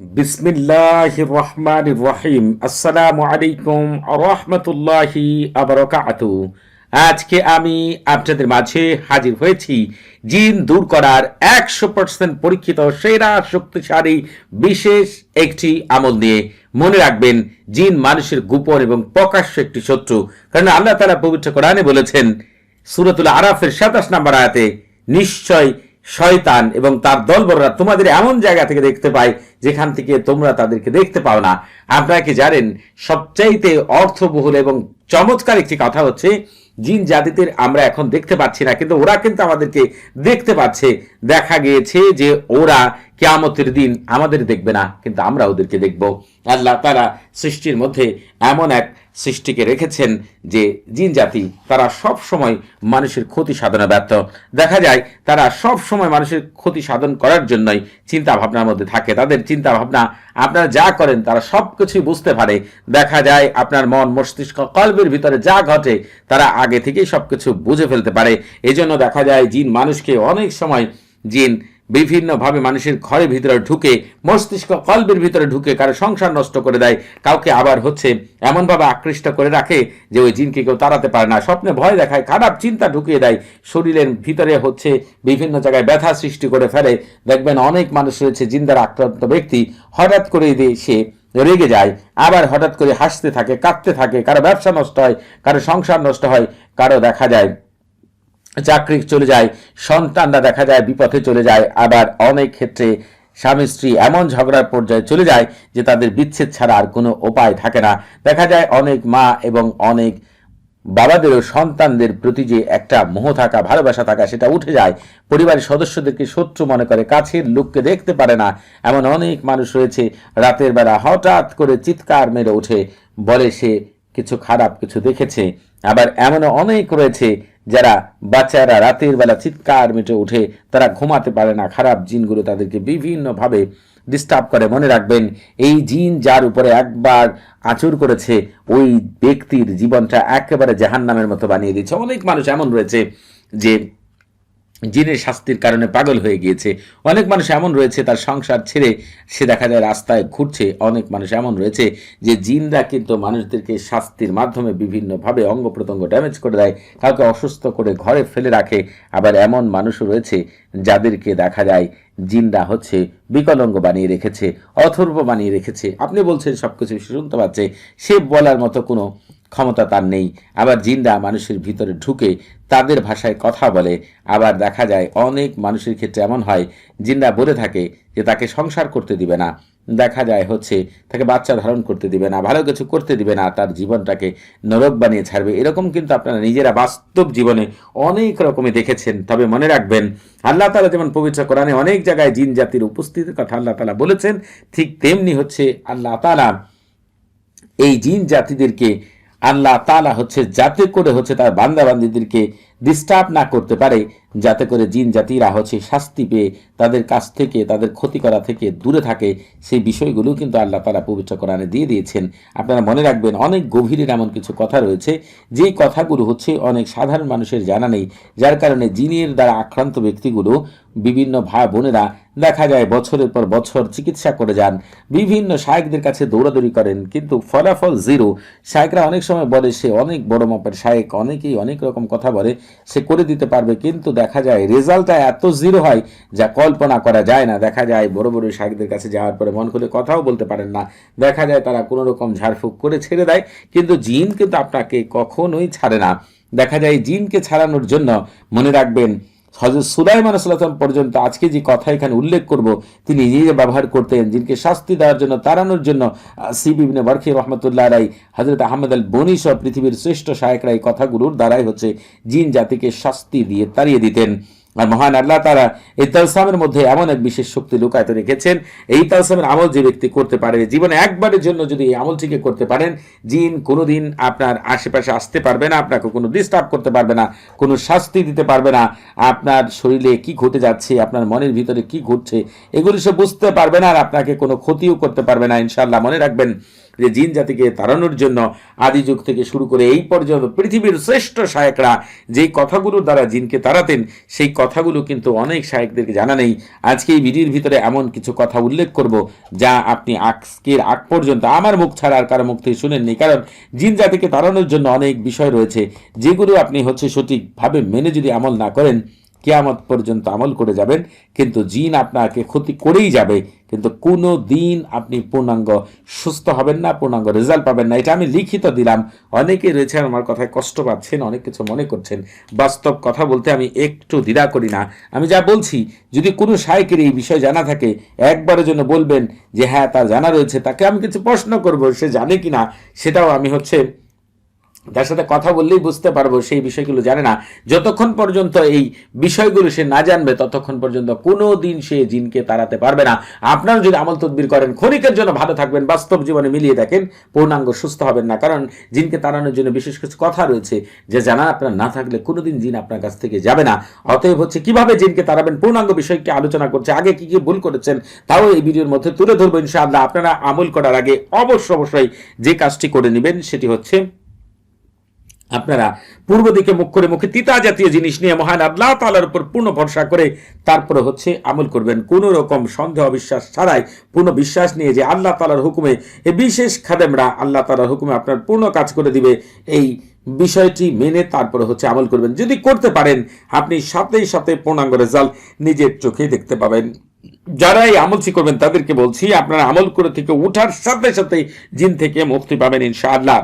বিসমিল্লাহ রহমান রহিম। আসসালামু আলাইকুম রহমতুল্লাহি আজকে আমি আপনাদের মাঝে হাজির হয়েছি জিন দূর করার একশো পার্সেন্ট পরীক্ষিত সেরা শক্তিশালী বিশেষ একটি আমল নিয়ে মনে রাখবেন, জিন মানুষের গোপন এবং প্রকাশ্য একটি শত্রু। কারণ আল্লাহ তালা পবিত্র কোরআনে বলেছেন, সুরতুল আরাফের সাতাশ নম্বর আয়াতে, নিশ্চয় শয়তান এবং তার দলবররা তোমাদের এমন জায়গা থেকে দেখতে পায় যেখান থেকে তোমরা তাদেরকে দেখতে পাও না। আপনারা কি জানেন, সবচাইতে অর্থবহুল এবং চমৎকার একটি কথা হচ্ছে, জিন জাতিদের আমরা এখন দেখতে পাচ্ছি না, কিন্তু ওরা কিন্তু আমাদেরকে দেখতে পাচ্ছে। দেখা গিয়েছে যে ওরা কেয়ামতের দিন আমাদের দেখবে না, কিন্তু আমরা ওদেরকে দেখব। আল্লাহ তারা সৃষ্টির মধ্যে এমন এক সৃষ্টিকে রেখেছেন যে জিন জাতি, তারা সব সময় মানুষের ক্ষতি সাধনে ব্যর্থ। দেখা যায়, তারা সব সময় মানুষের ক্ষতি সাধন করার জন্যই চিন্তা ভাবনার মধ্যে থাকে। তাদের চিন্তা ভাবনা আপনারা যা করেন, তারা সব কিছুই বুঝতে পারে। দেখা যায়, আপনার মন, মস্তিষ্ক, কল্পের ভিতরে যা ঘটে, তারা আগে থেকেই সবকিছু বুঝে ফেলতে পারে। এই জন্য দেখা যায়, জিন মানুষকে অনেক সময় জিন বিভিন্নভাবে মানুষের ঘরের ভিতরে ঢুকে, মস্তিষ্ক কল্পের ভিতরে ঢুকে কারও সংসার নষ্ট করে দেয়, কাউকে আবার হচ্ছে এমনভাবে আকৃষ্ট করে রাখে যে ওই জিনকে কেউ তাড়াতে পারে না। স্বপ্নে ভয় দেখায়, খারাপ চিন্তা ঢুকিয়ে দেয়, শরীরের ভিতরে হচ্ছে বিভিন্ন জায়গায় ব্যথা সৃষ্টি করে ফেলে। দেখবেন অনেক মানুষ রয়েছে জিন্দার আক্রান্ত ব্যক্তি, হঠাৎ করে দিয়ে সে রেগে যায়, আবার হঠাৎ করে হাসতে থাকে, কাঁদতে থাকে, কারও ব্যবসা নষ্ট হয়, কারও সংসার নষ্ট হয়, কারও দেখা যায় চাকরি চলে যায়, সন্তানরা দেখা যায় বিপথে চলে যায়, আবার অনেক ক্ষেত্রে স্বামী স্ত্রী এমন ঝগড়ার পর্যায়ে চলে যায় যে তাদের বিচ্ছেদ ছাড়া আর কোনো উপায় থাকে না। দেখা যায় অনেক মা এবং অনেক বাবাদেরও সন্তানদের প্রতি যে একটা মোহ থাকা, ভালোবাসা থাকা, সেটা উঠে যায়। পরিবারের সদস্যদেরকে শত্রু মনে করে, কাছের লোককে দেখতে পারে না। এমন অনেক মানুষ রয়েছে, রাতের বেলা হঠাৎ করে চিৎকার মেরে ওঠে, বলে সে কিছু খারাপ কিছু দেখেছে। আবার এমনও অনেক রয়েছে যারা বাচ্চারা রাতের বেলা চিৎকার মেটে উঠে তারা ঘুমাতে পারে না। খারাপ জিনগুলো তাদেরকে বিভিন্নভাবে ডিস্টার্ব করে। মনে রাখবেন, এই জিন যার উপরে একবার আচর করেছে, ওই ব্যক্তির জীবনটা একেবারে জাহান্নামের মতো বানিয়ে দিচ্ছে অনেক মানুষ এমন রয়েছে যে জিনের শাস্তির কারণে পাগল হয়ে গিয়েছে। অনেক মানুষ এমন রয়েছে, তার সংসার ছেড়ে সে দেখা যায় রাস্তায় ঘুরছে। অনেক মানুষ এমন রয়েছে যে জিনরা কিন্তু মানুষদেরকে শাস্তির মাধ্যমে বিভিন্নভাবে অঙ্গ প্রত্যঙ্গ ড্যামেজ করে দেয়, কাউকে অসুস্থ করে ঘরে ফেলে রাখে। আবার এমন মানুষও রয়েছে যাদেরকে দেখা যায় জিনরা হচ্ছে বিকলঙ্গ বানিয়ে রেখেছে, অথর্ব বানিয়ে রেখেছে। আপনি বলছেন সব কিছু শুনতে পাচ্ছে, সে বলার মতো কোনো ক্ষমতা তার নেই। আবার জিন্দা মানুষের ভিতরে ঢুকে তাদের ভাষায় কথা বলে। আবার দেখা যায় অনেক মানুষের ক্ষেত্রে এমন হয়, জিন্দা বলে থাকে যে তাকে সংসার করতে দিবে না। দেখা যায় হচ্ছে তাকে বাচ্চা ধারণ করতে দিবে না, ভালো কিছু করতে দিবে না, তার জীবনটাকে নরক বানিয়ে ছাড়বে। এরকম কিন্তু আপনারা নিজেরা বাস্তব জীবনে অনেক রকমই দেখেছেন। তবে মনে রাখবেন, আল্লাহ তালা যেমন পবিত্র কোরআনে অনেক জায়গায় জিন জাতির উপস্থিতির কথা আল্লাহ তালা বলেছেন, ঠিক তেমনি হচ্ছে আল্লাহ তালা এই জিন জাতিদেরকে আল্লাহ তালা হচ্ছে যাতে করে হচ্ছে তার বান্দাবান্দিদেরকে ডিস্টার্ব না করতে পারে, যাতে করে জিন জাতিরা হচ্ছে শাস্তি পেয়ে তাদের কাছ থেকে, তাদের ক্ষতি করা থেকে দূরে থাকে। সেই বিষয়গুলো কিন্তু আল্লাহ তালা পবিত্র কোরআনে দিয়ে দিয়েছেন। আপনারা মনে রাখবেন, অনেক গভীরের এমন কিছু কথা রয়েছে, যেই কথাগুলো হচ্ছে অনেক সাধারণ মানুষের জানা নেই, যার কারণে জিনের দ্বারা আক্রান্ত ব্যক্তিগুলো, বিভিন্ন ভাই বোনেরা দেখা যায় বছরের পর বছর চিকিৎসা করে যান, বিভিন্ন শায়কদের কাছে দৌড়াদৌড়ি করেন, কিন্তু ফলাফল জিরো শায়করা অনেক সময় বলে, সে অনেক বড় মাপের শায়ক, অনেকেই অনেক রকম কথা বলে সে করে দিতে পারবে, কিন্তু দেখা যায় রেজাল্টটা এত জিরো হয় যা কল্পনা করা যায় না। দেখা যায় বড় বড় শায়কদের কাছে যাওয়ার পরে মন খুলে কথাও বলতে পারেন না। দেখা যায় তারা কোনো রকম ঝাড়ফুঁক করে ছেড়ে দেয়, কিন্তু জিন কিন্তু আপনাকে কখনোই ছাড়ে না। দেখা যায় জিনকে ছাড়ানোর জন্য মনে রাখবেন হজরত সুলাইমান সাল্লাম পর্যন্ত আজকে যে কথা এখানে উল্লেখ করব, তিনি নিজে ব্যবহার করতেন, যিনিকে শাস্তি দেওয়ার জন্য, তাড়ানোর জন্য সি বিবিনে বরখি রহমতুল্লাহ রাই হজরত আহমেদ আল বনি সহ পৃথিবীর শ্রেষ্ঠ সায়করা এই কথাগুলোর দ্বারাই হচ্ছে, জিন জাতিকে শাস্তি দিয়ে তাড়িয়ে দিতেন। আর মহান আল্লাহ তারা এই তালসামের মধ্যে এমন এক বিশেষ শক্তি লুকায়িত রেখেছেন, এই তালসামের আমল যে ব্যক্তি করতে পারে, জীবনে একবারের জন্য যদি এই আমলটিকে করতে পারেন, জিন কোনোদিন আপনার আশেপাশে আসতে পারবে না, আপনাকে কোনো ডিস্টার্ব করতে পারবে না, কোনো শাস্তি দিতে পারবে না। আপনার শরীরে কি ঘটে যাচ্ছে, আপনার মনের ভিতরে কি ঘটছে, এগুলি সে বুঝতে পারবে না আর আপনাকে কোনো ক্ষতিও করতে পারবে না। ইনশাল্লাহ মনে রাখবেন যে জিন জাতিকে তাড়ানোর জন্য আদি যুগ থেকে শুরু করে এই পর্যন্ত পৃথিবীর শ্রেষ্ঠ শায়করা যেই কথাগুলোর দ্বারা জিনকে তাড়াতেন, সেই কথাগুলো কিন্তু অনেক শায়কদেরকে জানা নেই। আজকে এই ভিডিওর ভিতরে এমন কিছু কথা উল্লেখ করব যা আপনি আজকের আগ পর্যন্ত আমার মুখ ছাড়া আর কারও মুখ থেকে শুনেননি। কারণ জিন জাতিকে তাড়ানোর জন্য অনেক বিষয় রয়েছে, যেগুলো আপনি হচ্ছে সঠিকভাবে মেনে যদি আমল না করেন কেয়ামত পর্যন্ত আমল করে যাবেন, কিন্তু জিন আপনাকে ক্ষতি করেই যাবে, কিন্তু কোনো দিন আপনি পূর্ণাঙ্গ সুস্থ হবেন না, পূর্ণাঙ্গ রেজাল্ট পাবেন না। এটা আমি লিখিত দিলাম। অনেকে রয়েছেন, আমার কথায় কষ্ট পাচ্ছেন, অনেক কিছু মনে করছেন। বাস্তব কথা বলতে আমি একটু দ্বিধা করি না। আমি যা বলছি, যদি কোনো সাইকের এই বিষয় জানা থাকে, একবারের জন্য বলবেন যে হ্যাঁ তার জানা রয়েছে। তাকে আমি কিছু প্রশ্ন করব, সে জানে কি না সেটাও আমি হচ্ছে তার সাথে কথা বললেই বুঝতে পারব, সেই বিষয়গুলো জানে না। যতক্ষণ পর্যন্ত এই বিষয়গুলো সে না জানবে, ততক্ষণ পর্যন্ত কোনো দিন সে জিনকে তাড়াতে পারবে না। আপনারা যদি আমল তদবির করেন, ক্ষণিকের জন্য ভালো থাকবেন, বাস্তব জীবনে মিলিয়ে দেখেন, পূর্ণাঙ্গ সুস্থ হবেন না। কারণ জিনকে তাড়ানোর জন্য বিশেষ কিছু কথা রয়েছে যে জানা আপনার না থাকলে কোনোদিন জিন আপনার কাছ থেকে যাবে না। অতএব হচ্ছে কীভাবে জিনকে তাড়াবেন, পূর্ণাঙ্গ বিষয়কে আলোচনা করছে, আগে কি কি ভুল করেছেন, তাও এই ভিডিওর মধ্যে তুলে ধরবো ইনশাআল্লাহ। আপনারা আমল করার আগে অবশ্য অবশ্যই যে কাজটি করে নেবেন, সেটি হচ্ছে আপনারা পূর্ব দিকে মুখ করে মুখে তিতা জাতীয় জিনিস নিয়ে মহান আল্লাহ তালার উপর পূর্ণ ভরসা করে তারপরে হচ্ছে আমল করবেন। কোনো রকম সন্দেহ, অবিশ্বাস ছাড়াই পূর্ণ বিশ্বাস নিয়ে যে আল্লাহ তালার হুকুমে এই বিশেষ খাদেমরা আল্লাহ তালার হুকুমে আপনার পূর্ণ কাজ করে দিবে, এই বিষয়টি মেনে তারপরে হচ্ছে আমল করবেন। যদি করতে পারেন, আপনি সাথেই সাথে পূর্ণাঙ্গ রেজাল্ট নিজের চোখে দেখতে পাবেন। যারা এই আমলটি করবেন, তাদেরকে বলছি, আপনারা আমল করে থেকে উঠার সাথে সাথে জিন থেকে মুক্তি পাবেন ইনশাআল্লাহ।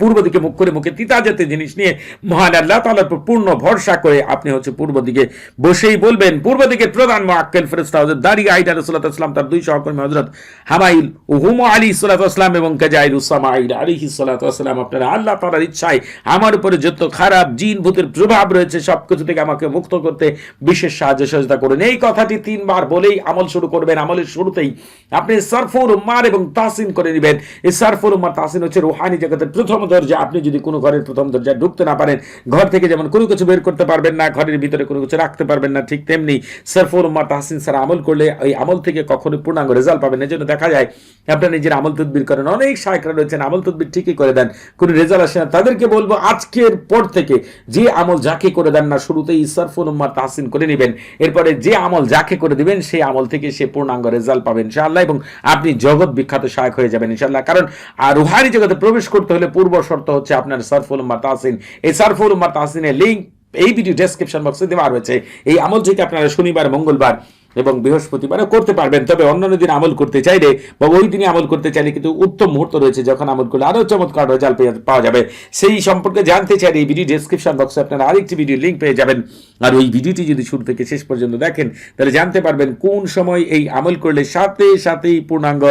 পূর্ব দিকে মুখ করে মুখে তিতা জাতীয় জিনিস নিয়ে মহান আল্লাহ তালার উপর পূর্ণ ভরসা করে আপনি হচ্ছে পূর্ব দিকে বসেই বলবেন। পূর্ব দিকে প্রধান মোয়াক্কেল ফেরেস্তা হজরত দারি আইডা রসুল্লাহাম তার দুই সহকর্মী হজরত হামাইল হুম আলী সাল্লাহাম এবং কাজাইর উসামা আইড আলী সাল্লাহাম আপনারা আল্লাহ তালার ইচ্ছায় আমার উপরে যত খারাপ জিন ভূতের প্রভাব রয়েছে সব কিছু থেকে আমাকে মুক্ত করতে বিশেষ সাহায্য সহযোগিতা করুন। এই কথাটি তিনবার বলেই আমল শুরু করবেন। আমলের শুরুতেই আপনি সরফুর উম্মার এবং তাসিন করে নেবেন। এই সরফুর উম্মার তাসিন হচ্ছে রুহানি জগতের প্রথম দরজা, আপনি যদি কোনো ঘরের প্রথম দরজায় ঢুকতে না পারেন, ঘর থেকে যেমন কোনো কিছু বের করতে পারবেন না, ঘরের ভিতরে কোনো কিছু রাখতে পারবেন না, ঠিক তেমনি সরফুর উম্মার তাহসিন স্যার আমল করলে ওই আমল থেকে কখনো পূর্ণাঙ্গ রেজাল্ট পাবেন এজন্য দেখা যায়, আপনার নিজের আমল তদবির করেন। অনেক সায়করা রয়েছেন, আমল তদবির ঠিকই করে দেন, কোনো রেজাল্ট আসে না। তাদেরকে বলব, আজকের পর থেকে যে আমল যাকে করে দেন না, শুরুতেই সরফুল উম্মার তাহসিন করে নেবেন। এরপরে যে আমল যাকে করে দিবেন, সেই আমল থেকে সে পূর্ণাঙ্গ রেজাল্ট পাবেন, ইনশাআল্লাহ। এবং আপনি জগৎ বিখ্যাত সহায়ক হয়ে যাবেন, ইনশাআল্লাহ। কারণ আর রুহানি জগতে প্রবেশ করতে হলে পূর্ব শর্ত হচ্ছে আপনার সরফুল উম্মার তাহসিন এই সরফুল উম্মার তাহসিনের লিঙ্ক এই ভিডিও ডেসক্রিপশন বক্সে দেওয়া রয়েছে। এই আমলটিকে আপনারা শনিবার, মঙ্গলবার এবং বৃহস্পতিবারে করতে পারবেন, তবে অন্যান্য দিন আমল করতে চাইলে বা ওই দিনে আমল করতে চাইলে কিন্তু উত্তম মুহূর্ত রয়েছে যখন আমল করলে আরও চমৎকার রেজাল্ট পাওয়া যাবে। সেই সম্পর্কে জানতে চাইলে এই ভিডিও ডেসক্রিপশন বক্সে আপনারা আরেকটি ভিডিও লিঙ্ক পেয়ে যাবেন। আর ওই ভিডিওটি যদি শুরু থেকে শেষ পর্যন্ত দেখেন, তাহলে জানতে পারবেন কোন সময় এই আমল করলে সাথে সাথেই পূর্ণাঙ্গ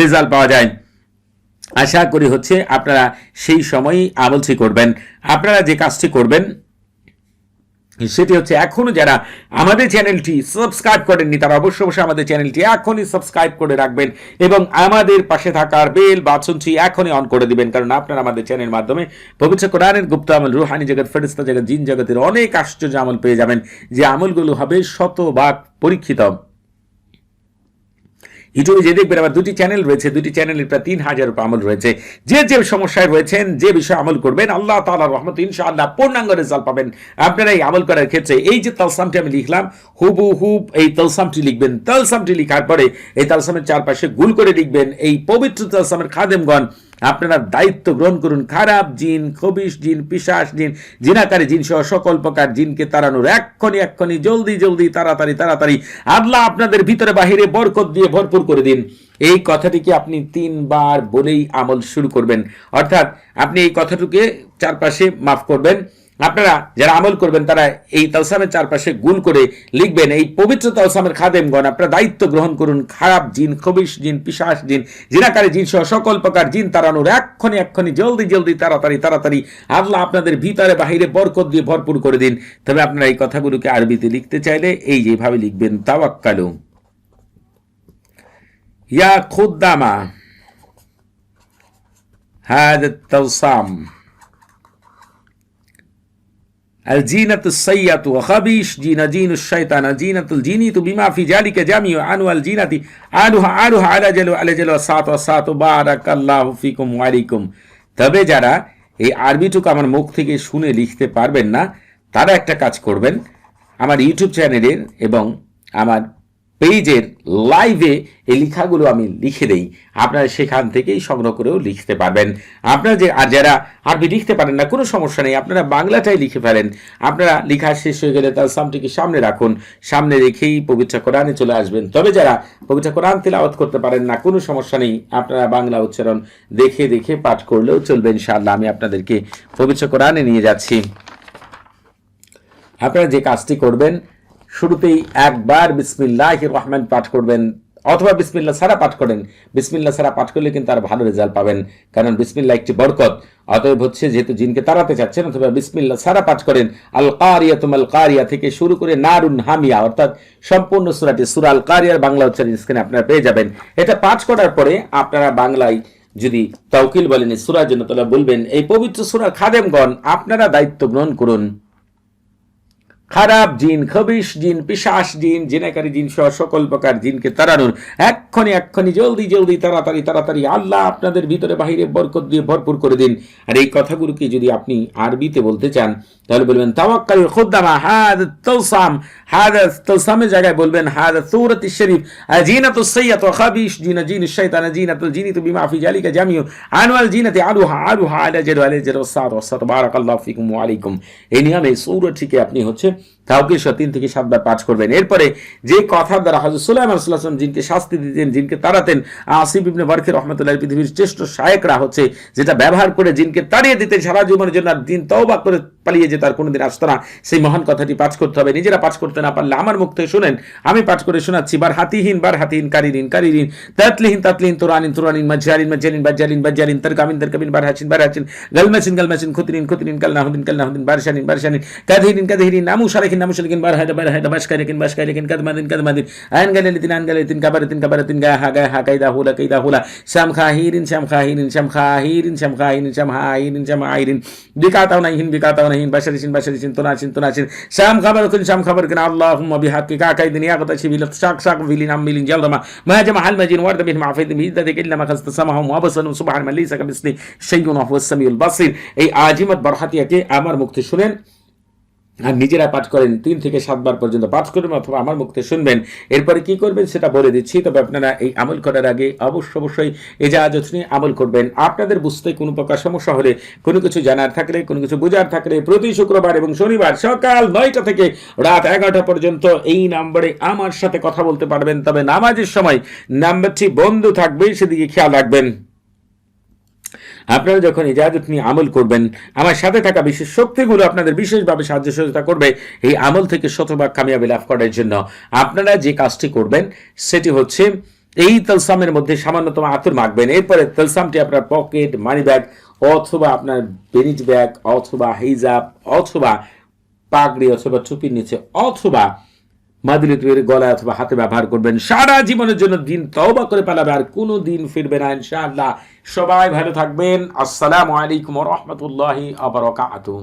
রেজাল্ট পাওয়া যায়। আশা করি হচ্ছে আপনারা সেই সময়ই আমলটি করবেন। আপনারা যে কাজটি করবেন, সেটি হচ্ছে এখনও যারা আমাদের চ্যানেলটি সাবস্ক্রাইব করেননি, তারা অবশ্যই অবশ্যই আমাদের চ্যানেলটি এখনই সাবস্ক্রাইব করে রাখবেন এবং আমাদের পাশে থাকার বেল বাছনটি এখনই অন করে দিবেন, কারণ আপনারা আমাদের চ্যানেল মাধ্যমে পবিত্র কোরআনের গুপ্ত আমল, রুহানি জগৎ ফেরিস্তা জগৎ, জিন জগতের অনেক আশ্চর্য আমল পেয়ে যাবেন। যে আমলগুলো হবে শতভাগ পরীক্ষিত। ইউটিউবে যে দেখবেন আমার দুটি চ্যানেল রয়েছে, দুটি চ্যানেলের প্রায় তিন হাজার আমল রয়েছে। যে যে সমস্যায় রয়েছেন, যে বিষয়ে আমল করবেন, আল্লাহ তালা রহমত ইনশাআল্লাহ পূর্ণাঙ্গ রেজাল্ট পাবেন। আপনারা এই আমল করার ক্ষেত্রে এই যে তালসামটি আমি লিখলাম হুবু হুব এই তালসামটি লিখবেন। তালসামটি লিখার পরে এই তালসামের চারপাশে গুল করে লিখবেন। এই পবিত্র তালসামের খাদেমগণ আপনারা দায়িত্ব গ্রহণ করুন। খারাপ জিন, খবিশ জিন পিসাস জিন, জিনাকারী জিন সহ সকল প্রকার জিনকে তাড়ানোর এক্ষণি এক্ষণি জলদি জলদি, তাড়াতাড়ি তাড়াতাড়ি আল্লাহ আপনাদের ভিতরে বাহিরে বরকত দিয়ে ভরপুর করে দিন। এই কথাটিকে আপনি তিনবার বলেই আমল শুরু করবেন। অর্থাৎ আপনি এই কথাটুকে চারপাশে মাফ করবেন। আপনারা যারা আমল করবেন, তারা এই তালসামের চারপাশে গুণ করে লিখবেন। এই পবিত্র তালসামের খাদেমগণ, আপনারা দায়িত্ব গ্রহণ করুন। খারাপ জিন, খবিশ জিন পিসাস জিন, জিনাকারে জিন সহ সকল প্রকার জিন তাড়ানোর এক্ষণে এক্ষণে জলদি জলদি, তাড়াতাড়ি তাড়াতাড়ি আল্লাহ আপনাদের ভিতরে বাহিরে বরকত দিয়ে ভরপুর করে দিন। তবে আপনারা এই কথাগুলোকে আরবিতে লিখতে চাইলে এই যেভাবে লিখবেন, তাওয়াক্কালু। ইয়া খুদ্দামা হ্যাঁ তালসাম। الجينة السيئة وخبيش جينا جين الشيطان جينة الجيني بما في ذلك جميع أنواع الجينة آلها آلها على جلو على جلو الساعة والساعة بارك الله فيكم وعليكم তবে যারা এই আরবিটুকু আমার মুখ থেকে শুনে লিখতে পারবেন না তারা একটা কাজ করবেন আমার ইউটিউব চ্যানেলের এবং আমার পেজের লাইভে এই লেখাগুলো আমি লিখে দেই। আপনারা সেখান থেকেই সংগ্রহ করেও লিখতে পারবেন। আপনারা যে আর যারা আরবি লিখতে পারেন না, কোনো সমস্যা নেই। আপনারা বাংলাটাই লিখে ফেলেন। আপনারা লেখা শেষ হয়ে গেলে তার সামটিকে সামনে রাখুন। সামনে রেখেই পবিত্র কোরআনে চলে আসবেন। তবে যারা পবিত্র কোরআন তেলাওয়াত করতে পারেন না, কোনো সমস্যা নেই। আপনারা বাংলা উচ্চারণ দেখে দেখে পাঠ করলেও চলবে ইনশাআল্লাহ। আমি আপনাদেরকে পবিত্র কোরআনে নিয়ে যাচ্ছি। আপনারা যে কাজটি করবেন শুরুতেই একবার বিসমিল্লাহ রহমান পাঠ করবেন, অথবা বিসমিল্লা সারা পাঠ করেন। বিসমিল্লা সারা পাঠ করলে কিন্তু আর ভালো রেজাল্ট পাবেন, কারণ বিসমিল্লা একটি বরকত। অতএব হচ্ছে, যেহেতু জিনকে তাড়াতে চাচ্ছেন, অথবা বিসমিল্লা সারা পাঠ করেন আল কারিয়া তুমাল কারিয়া থেকে শুরু করে নারুন হামিয়া, অর্থাৎ সম্পূর্ণ সুরাটি, সুরা আল কারিয়ার বাংলা উচ্চারণ স্ক্রিনে আপনারা পেয়ে যাবেন। এটা পাঠ করার পরে আপনারা বাংলায় যদি তাউকিল বলেন সুরার জন্য তাহলে বলবেন, এই পবিত্র সুরার খাদেমগণ আপনারা দায়িত্ব গ্রহণ করুন। খারাপ জিন খবিশ জিন পিসাস জিন জিনাকারী জিন সহ সকল প্রকার জিনকে তাড়ানোর এক্ষণি এক্ষণি, জলদি জলদি, তাড়াতাড়ি তাড়াতাড়ি আল্লাহ আপনাদের ভিতরে বাহিরে বরকত দিয়ে ভরপুর করে দিন। আর এই কথাগুলোকে যদি আপনি আরবিতে বলতে চান, তাহলে বলবেন খুদ্দামা হাদ তৌসাম হাদ তৌসামের জায়গায় বলবেন, হাদ সূরাত শরীফ। ওয়া খাবিশ, জিনা জিন শাইতান, জিনাতুল জিনিতু বিমা ফি জালিকা জামিউ আনওয়াল জিনাতি আলুহা আলুহা বারাকাল্লাহু ফিকুম ওয়া আলাইকুম। এই নিয়মে আপনি হচ্ছে কাউকে তিন থেকে সাতবার পাঠ করবেন। এরপরে যে কথার দ্বারা হজরত সুলাইমান সাল্লাম জিনকে শাস্তি দিতেন, জিনকে তাড়াতেন, আসিফ ইবনে বারকে রহমতুল্লাহ পৃথিবীর শ্রেষ্ঠ শায়করা হচ্ছে, যেটা ব্যবহার করে জিনকে তাড়িয়ে দিতে সারা জীবনের জন্য আর দিন তওবা করে পালিয়ে যেতে আর কোনোদিন আসতো না। সেই মহান কথাটি পাঠ করতে হবে। নিজেরা পাঠ করতে না পারলে আমার মুখ থেকে শুনেন, আমি পাঠ করে শোনাচ্ছি, বার হাতিহীন বার হাতিহীন কারিরিন কারিরিন তাতলিহীন তাতলিহীন, তোরানিন তোরানিন মাজজারিন মাজজারিন বাজ্জারিন বাজ্জারিন তারকামিন তারকামিন, বার হাসিন বার হাসিন, গালমাসিন গালমাসিন, খুতিরিন খুতিরিন কালনাহুদিন কালনাহুদিন বারশানিন বারশানিন কাদহিরিন কাদহিরিন নামু শারাকিন নামু শারাকিন বার হাদা বার হাদা বাশকারিকিন বাশকারিকিন কাদমাদিন কাদমাদিন আইন গালিলিতিন আইন গালিতিন কাবারাতিন কাবারাতিন গা হা গা হা কাইদা হুলা কাইদা হুলা শাম খাহিরিন শাম খাহিরিন শাম খাহিরিন শাম খাহিরিন শাম হাইরিন শাম আইরিন বিকাতাও নাইহিন বিকাতাও নাইহিন বাশারিসিন বাশারিসিন তোনাসিন তোনাসিন শাম খাবার কিন শাম খাবার কিন আল্লাহুম্মা বিহাক্কি কাকাইদিন ইয়াগতা শিবিল শাক শাক বিলিন আমিলিন জালমা ما جمع المجين ورد به معفيد به ذلك الا ما خست سمعهم وابصرهم سبحان من ليس كمثله شيء وهو السميع البصير এই আজিমত বরহাতিয়াকে আমার মুক্তি শুনেন আর নিজেরা পাঠ করেন, তিন থেকে সাতবার পর্যন্ত পাঠ করবেন অথবা আমার মুক্তি শুনবেন। এরপরে কি করবেন সেটা বলে দিচ্ছি, তবে আপনারা এই আমল করার আগে অবশ্য অবশ্যই এই জাহাজত নিয়ে আমল করবেন। আপনাদের বুঝতে কোনো প্রকার সমস্যা হলে, কোনো কিছু জানার থাকলে, কোনো কিছু বোঝার থাকলে প্রতি শুক্রবার এবং শনিবার সকাল নয়টা থেকে রাত এগারোটা পর্যন্ত এই নাম্বারে আমার সাথে কথা বলতে পারবেন। তবে নামাজের সময় নাম্বারটি বন্ধ থাকবে, সেদিকে খেয়াল রাখবেন। আপনারা যখন ইজাজত নিয়ে আমল করবেন, আমার সাথে থাকা বিশেষ শক্তিগুলো আপনাদের বিশেষভাবে সাহায্য সহযোগিতা করবে এই আমল থেকে শতভাগ কামিয়াবি লাভ করার জন্য। আপনারা যে কাজটি করবেন, সেটি হচ্ছে এই তলসামের মধ্যে সামান্যতম আতর মাখবেন। এরপরে তলসামটি আপনার পকেট মানি ব্যাগ অথবা আপনার বেনিজ ব্যাগ অথবা হিজাব অথবা পাগড়ি অথবা টুপির নিচে অথবা মাদুলি তৈরি গলায় অথবা হাতে ব্যবহার করবেন। সারা জীবনের জন্য দিন তওবা করে পালাবে, আর কোনো দিন ফিরবে না, ইনশাআল্লাহ। সবাই ভালো থাকবেন। আসসালামু আলাইকুম রহমতুল্লাহি আবরকাতুহ